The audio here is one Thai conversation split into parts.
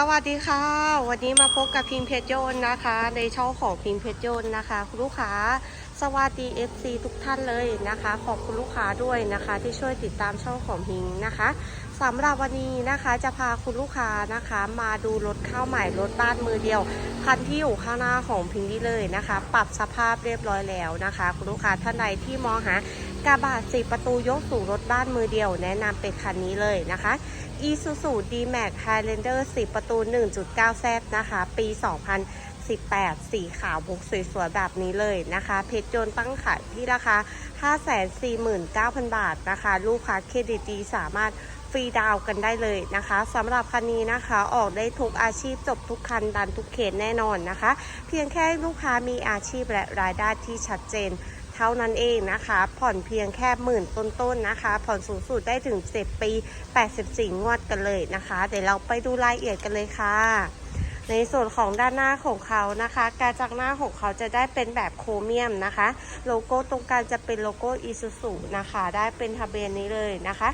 สวัสดีค่ะ วันนี้มาพบกับพิมเพชรโยนนะคะ ในช่องของพิมเพชรโยนนะคะคุณลูกค้าสวัสดี FC ทุกท่านเลยนะคะ ขอบคุณลูกค้าด้วยนะคะ ที่ช่วยติดตามช่องของพิงนะคะสำหรับวันนี้นะคะจะพาคุณลูกค้านะคะ มาดูรถข้าวใหม่รถบ้านมือเดียวคันที่อยู่ข้างหน้าของพิงนี้เลยนะคะ ปรับสภาพเรียบร้อยแล้วนะคะ คุณลูกค้าท่านใดที่มองหากระบะสีประตูยกสู่รถบ้านมือเดียว แนะนำเป็นคันนี้เลยนะคะ Isuzu D-Max Highlander 10ประตู 1.9 Z นะคะ ปี 2018 สีขาวบุกสวยๆ แบบนี้เลยนะคะ เพชรยนต์ตั้งขายที่ราคา 549,000 บาทนะคะ ลูกค้าเครดิตดีสามารถฟรีดาวน์กันได้เลยนะคะสำหรับคันนี้นะคะออกได้ทุกอาชีพจบทุกคันดันทุกเขตแน่นอนนะคะ เพียงแค่ลูกค้ามีอาชีพและรายได้ที่ชัดเจน เท่านั้นเองนะคะ ผ่อนเพียงแค่หมื่นต้นๆนะคะ ผ่อนสูงสุดได้ถึง 7 ปี 84 งวดกันเลยนะคะ เดี๋ยวเราไปดูรายละเอียดกันเลยค่ะ ในส่วนของด้านหน้าของเขานะคะ การจากหน้าของเขาจะได้เป็นแบบโครเมียมนะคะ โลโก้ตรงกลางจะเป็นโลโก้อิซูซุนะคะ ได้เป็นทะเบียนนี้เลยนะคะ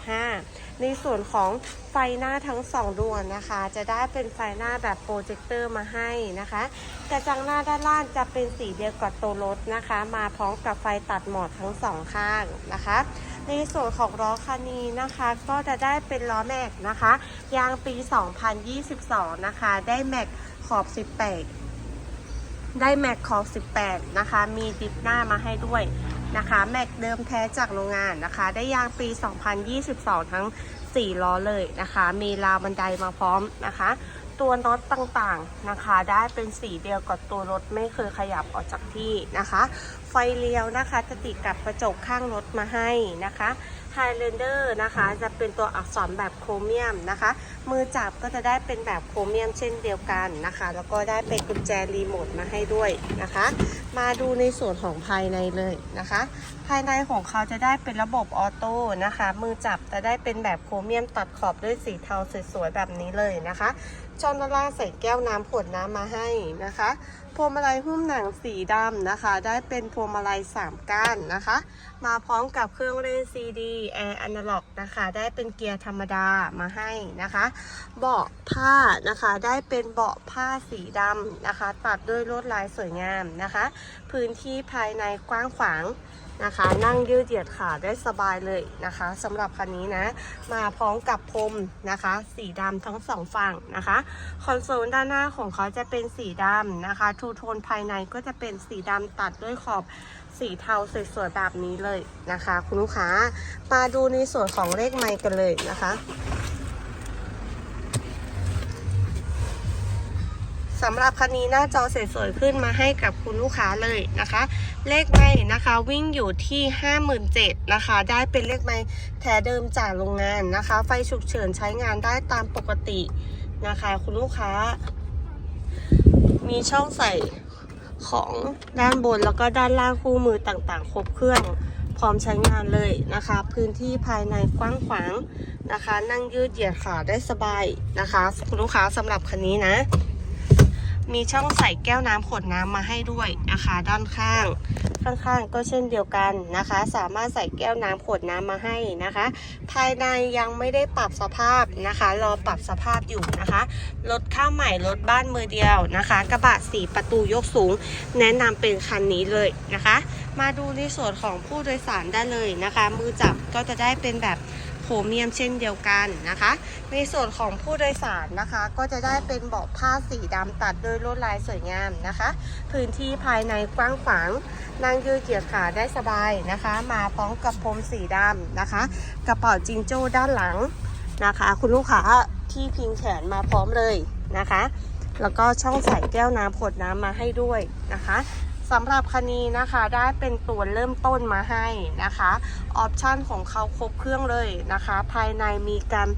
2435 ในส่วนของไฟหน้าทั้งสองดวงนะคะ จะได้เป็นไฟหน้าแบบโปรเจคเตอร์มาให้นะคะ กระจังหน้าด้านล่างจะเป็นสีเดียวกับตัวรถนะคะ มาพร้อมกับไฟตัดหมอกทั้งสองข้างนะคะ ในส่วนของล้อคันนี้นะคะ ก็จะได้เป็นล้อแม็กนะคะ ยางปี 2022 นะคะ ได้แม็กขอบ 18 ได้แม็กขอบ 18 นะคะ มีดิฟหน้ามาให้ด้วยนะคะแม็กเดิมแท้จากโรงงานนะคะ ได้ยางปี 2022 ทั้ง 4 ล้อเลยนะคะ มีราวบันไดมาพร้อมนะคะ ตัวน็อตต่างๆนะคะ ได้เป็นสีเดียวกับตัวรถไม่เคยขยับออกจากที่นะคะ ไฟเลี้ยวนะคะจะติดกับกระจกข้างรถมาให้นะคะ Highlander นะคะจะเป็นตัวอักษรแบบโครเมียมนะคะ มือจับก็จะได้เป็นแบบโครเมียมเช่นเดียวกันนะคะ แล้วก็ได้เป็นกุญแจรีโมทมาให้ด้วยนะคะ มาดูในส่วนของภายในเลยนะคะ ภายในของเขาจะได้เป็นระบบออโต้นะคะ มือจับจะได้เป็นแบบโครเมียมตัดขอบด้วยสีเทาสวยๆแบบนี้เลยนะคะ ช่องด้านล่างใส่แก้วน้ำขวดน้ำมาให้นะคะ พวงมาลัยหุ้มหนังสีดำนะคะ ได้เป็นพวงมาลัย3ก้านนะคะ มาพร้อมกับเครื่องเล่น CD แอร์อนาล็อกนะคะ ได้เป็นเกียร์ธรรมดามาให้นะคะ เบาะผ้านะคะ ได้เป็นเบาะผ้าสีดำนะคะ ตัดด้วยลวดลายสวยงามนะคะ พื้นที่ภายในกว้างขวาง นะคะ นั่งยืดเหยียดขาได้สบายเลยนะคะสำหรับคันนี้นะ มาพร้อมกับพรมนะคะ สีดำทั้งสองฝั่งนะคะคอนโซลด้านหน้าของเขาจะเป็นสีดำนะคะทูโทนภายในก็จะเป็นสีดำตัดด้วยขอบสีเทาสวยๆแบบนี้เลยนะคะ คุณลูกค้ามาดูในส่วนของเลขไมค์กันเลยนะคะ สำหรับคันนี้หน้าจอสวยๆขึ้นมาให้กับคุณลูกค้าเลยนะคะ เลขไม้นะคะวิ่งอยู่ที่ 57,000นะคะ ได้เป็นเลขไม้แท้เดิมจากโรงงานนะคะ ไฟฉุกเฉินใช้งานได้ตามปกตินะคะ คุณลูกค้า มีช่องใส่ของด้านบนแล้วก็ด้านล่างคู่มือต่างๆ ครบเครื่องพร้อมใช้งานเลยนะคะ พื้นที่ภายในกว้างขวางนะคะ นั่งยืดเหยียดขาได้สบายนะคะ คุณลูกค้าสำหรับคันนี้นะ มีช่องใส่แก้วน้ำขวดน้ำมาให้ด้วยนะคะด้านข้างข้างๆก็เช่นเดียวกันนะคะ สามารถใส่แก้วน้ำขวดน้ำมาให้นะคะ ภายในยังไม่ได้ปรับสภาพนะคะ รอปรับสภาพอยู่นะคะรถข้าวใหม่รถบ้านมือเดียวนะคะ กระบะสีประตูยกสูง แนะนำเป็นคันนี้เลยนะคะ มาดูในส่วนของผู้โดยสารได้เลยนะคะ มือจับก็จะได้เป็นแบบ โครเมียมเช่นเดียวกันนะคะ ในส่วนของผู้โดยสารนะคะ ก็จะได้เป็นเบาะผ้าสีดำตัดด้วยลวดลายสวยงามนะคะ พื้นที่ภายในกว้างขวางนั่งยืดเหยียดขาได้สบายนะคะ มาพร้อมกับพรมสีดำนะคะ กระเป๋าจิงโจ้ด้านหลังนะคะ คุณลูกค้าที่พิงแขนมาพร้อมเลยนะคะ แล้วก็ช่องใส่แก้วน้ำขวดน้ำมาให้ด้วยนะคะ สำหรับคันนี้นะคะได้เป็นตัวเริ่มต้นมาให้นะคะออปชันของเขาครบเครื่องเลยนะคะ ภายในมีการ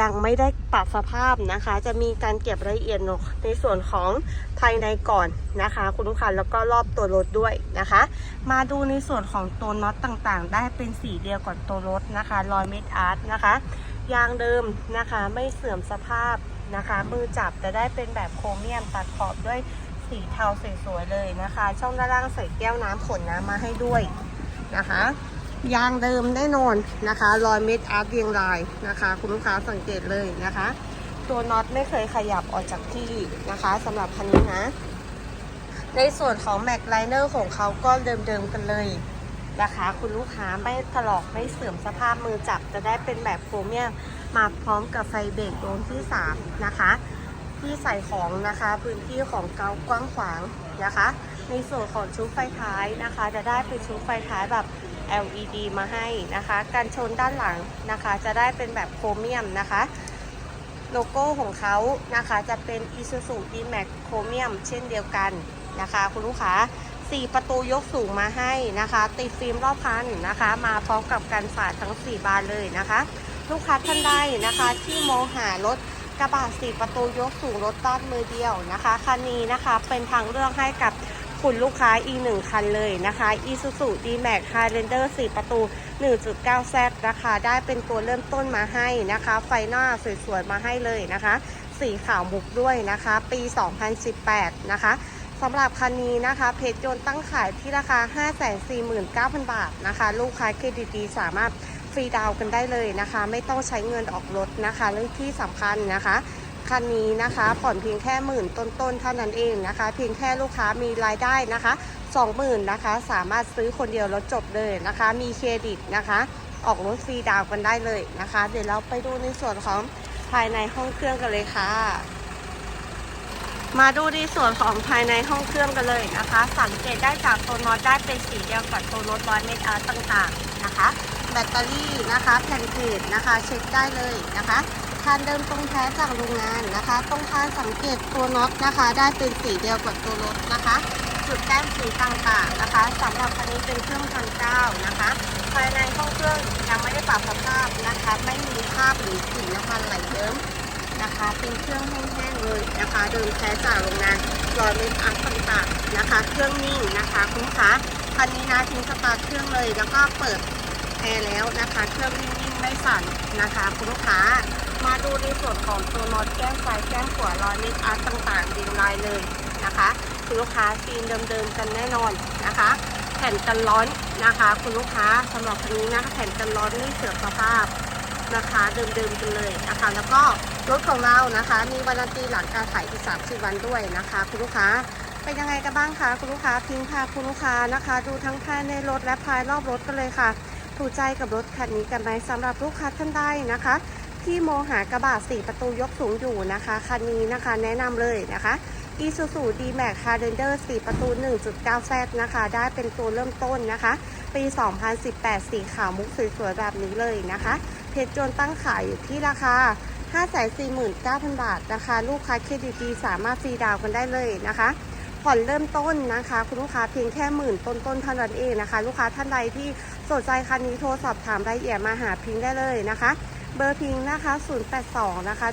ยังไม่ได้ปรับสภาพนะคะ จะมีการเก็บรายละเอียดในส่วนของภายในก่อนนะคะ คุณลูกค้าแล้วก็รอบตัวรถด้วยนะคะ มาดูในส่วนของตัวน็อตต่างๆ ได้เป็นสีเดียวกับตัวรถนะคะรอยเม็ดอาร์ตนะคะยางเดิมนะคะไม่เสื่อมสภาพนะคะ มือจับจะได้เป็นแบบโครเมียมตัดขอบด้วย สีเทาสวยๆเลยนะคะ ช่องด้านล่างใส่แก้วน้ำขนน้ำมาให้ด้วยนะคะ ยางเดิมแน่นอนนะคะรอยเม็ดอาร์ตเรียงรายนะคะ คุณลูกค้าสังเกตเลยนะคะ ตัวน็อตไม่เคยขยับออกจากที่นะคะสำหรับคันนี้นะ ในส่วนของแม็กไลเนอร์ของเขาก็เดิมๆกันเลยนะคะคุณลูกค้าไม่ถลอกไม่เสื่อมสภาพมือจับจะได้เป็นแบบโครเมียมมาพร้อมกับไฟเบรกโดนที่ 3 นะคะ ที่ใส่ของนะคะ พื้นที่ของเกากว้างขวางนะคะ ในส่วนของชุดไฟท้ายนะคะ จะได้เป็นชุดไฟท้ายแบบ LED มาให้นะคะ การชนด้านหลังนะคะ จะได้เป็นแบบโครเมียมนะคะ โลโก้ของเขานะคะ จะเป็น Isuzu D-Max Chromium เช่นเดียวกันนะคะ คุณลูกค้า4ประตูยกสูงมาให้นะคะ ติดฟิล์มรอบคันนะคะ มาพร้อมกับกันฝาดทั้ง 4 บานเลยนะคะ ลูกค้าท่านใดนะคะที่มองหารถ กระบะ4ประตูยกสูงรถต้านมือเดียวนะคะ คันนี้นะคะเป็นทางเลือกให้กับคุณลูกค้าอีกหนึ่งคันเลยนะคะ Isuzu D-Max Highlander 4 ประตู 1.9Z ราคาได้เป็นตัวเริ่มต้นมาให้นะคะ ไฟหน้าสวยๆ มาให้เลยนะคะ สีขาวมุกด้วยนะคะ ปี 2018 นะคะสำหรับคันนี้นะคะเพจโยนตั้งขายที่ราคา 549,000 บาทนะคะ ลูกค้าเครดิตดีสามารถ ฟรีดาวกันได้เลยนะคะ ไม่ต้องใช้เงินออกรถนะคะเรื่องที่สำคัญนะคะคันนี้นะคะผ่อนเพียงแค่หมื่นต้นๆเท่านั้นเองนะคะ เพียงแค่ลูกค้ามีรายได้นะคะ 20,000นะคะ สามารถซื้อคนเดียวแล้วจบเลยนะคะ มีเครดิตนะคะ ออกรถฟรีดาวกันได้เลยนะคะ เดี๋ยวเราไปดูในส่วนของภายในห้องเครื่องกันเลยค่ะ มาดูในส่วนของภายในห้องเครื่องกันเลยนะคะ สังเกตได้จากตัวน็อตได้เป็นสีเดียวกับตัวรถร้อยเมตรต่างๆนะคะ แบตเตอรี่นะคะแผ่นเพจนะคะ เช็คได้เลยนะคะคานเดิมตรงแท้จากโรงงานนะคะ ตรงคานสังเกตตัวน็อตนะคะ ได้เป็นสีเดียวกับตัวรถนะคะ จุดแต้มสีต่างๆนะคะสำหรับคันนี้เป็นเครื่องพันเก้านะคะภายในห้องเครื่องยังไม่ได้ปรับสภาพนะคะ ไม่มีคราบหรือกลิ่นน้ำมันไหลเยิ้มนะคะ เป็นเครื่องแห้งๆเลยนะคะ เดิมแท้จากโรงงานรอยเม็ดอาร์ต่างๆนะคะ เครื่องนิ่งนะคะ คุณค้าคันนี้นะทิ้งสตาร์ทเครื่องเลยแล้วก็เปิด แอร์แล้วนะคะ เครื่องนิ่งๆไม่สั่นนะคะคุณลูกค้า มาดูในส่วนของตัวน็อตแก้มซ้ายแก้มขวารอยเม็ดอาร์ต่างๆดีลายเลยนะคะคุณลูกค้าซีนเดิมๆกันแน่นอนนะคะ แผ่นกันร้อนนะคะ คุณลูกค้าสำหรับคันนี้นะคะแผ่นกันร้อนไม่เสื่อมสภาพนะคะเดิมๆกันเลยนะคะ แล้วก็รถของเรานะคะ มีวารันตีหลังการขายอีก30 วันด้วยนะคะ คุณลูกค้าเป็นยังไงกันบ้างคะคุณลูกค้าพิงพาคุณลูกค้านะคะ ดูทั้งภายในรถและภายรอบรถกันเลยค่ะ ถูกใจกับรถคันนี้กันไหมสำหรับลูกค้าท่านใดนะคะ ที่มองหากระบะสี่ประตูยกสูงอยู่นะคะคันนี้นะคะแนะนำเลยนะคะ Isuzu D-Max Highlander 4 ประตู 1.9Z นะคะ ได้เป็นตัวเริ่มต้นนะคะ ปี 2018 สีขาวมุกสวยๆแบบนี้เลยนะคะ เพจจนตั้งขายอยู่ที่ราคา 549,000 บาทนะคะ ลูกค้าเครดิตดีสามารถฟรีดาวน์กันได้เลยนะคะผ่อนเริ่มต้นนะคะ คุณลูกค้าเพียงแค่หมื่นต้นๆเท่านั้นเองนะคะ ลูกค้าท่านใดที่ สนใจคันนี้โทรสอบถามรายละเอียดมาหาพิงได้เลยนะคะ เบอร์พิงนะคะ 082 นะคะ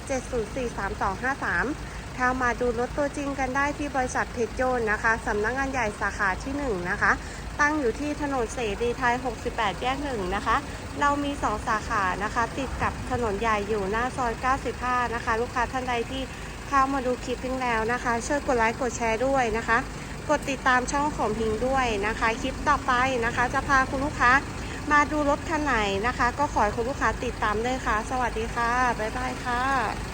7043253ถ้ามาดูรถตัวจริงกันได้ที่บริษัทเพชรโยนนะคะสำนักงงานใหญ่สาขาที่ 1 นะคะ ตั้งอยู่ที่ถนนเสรีไทย 68 แยก 1 นะคะ เรามี 2 สาขานะคะ ติดกับถนนใหญ่อยู่หน้าซอย 95 นะคะ ลูกค้าท่านใดที่เข้ามาดูคลิปพิงแล้วนะคะช่วยกดไลค์กดแชร์ด้วยนะคะ กดติดตามช่องของพิงด้วยนะคะ คลิปต่อไปนะคะ จะพาคุณลูกค้ามาดูรถคันไหนนะคะ ก็ขอให้คุณลูกค้าติดตามด้วยค่ะ สวัสดีค่ะ บ๊ายบายค่ะ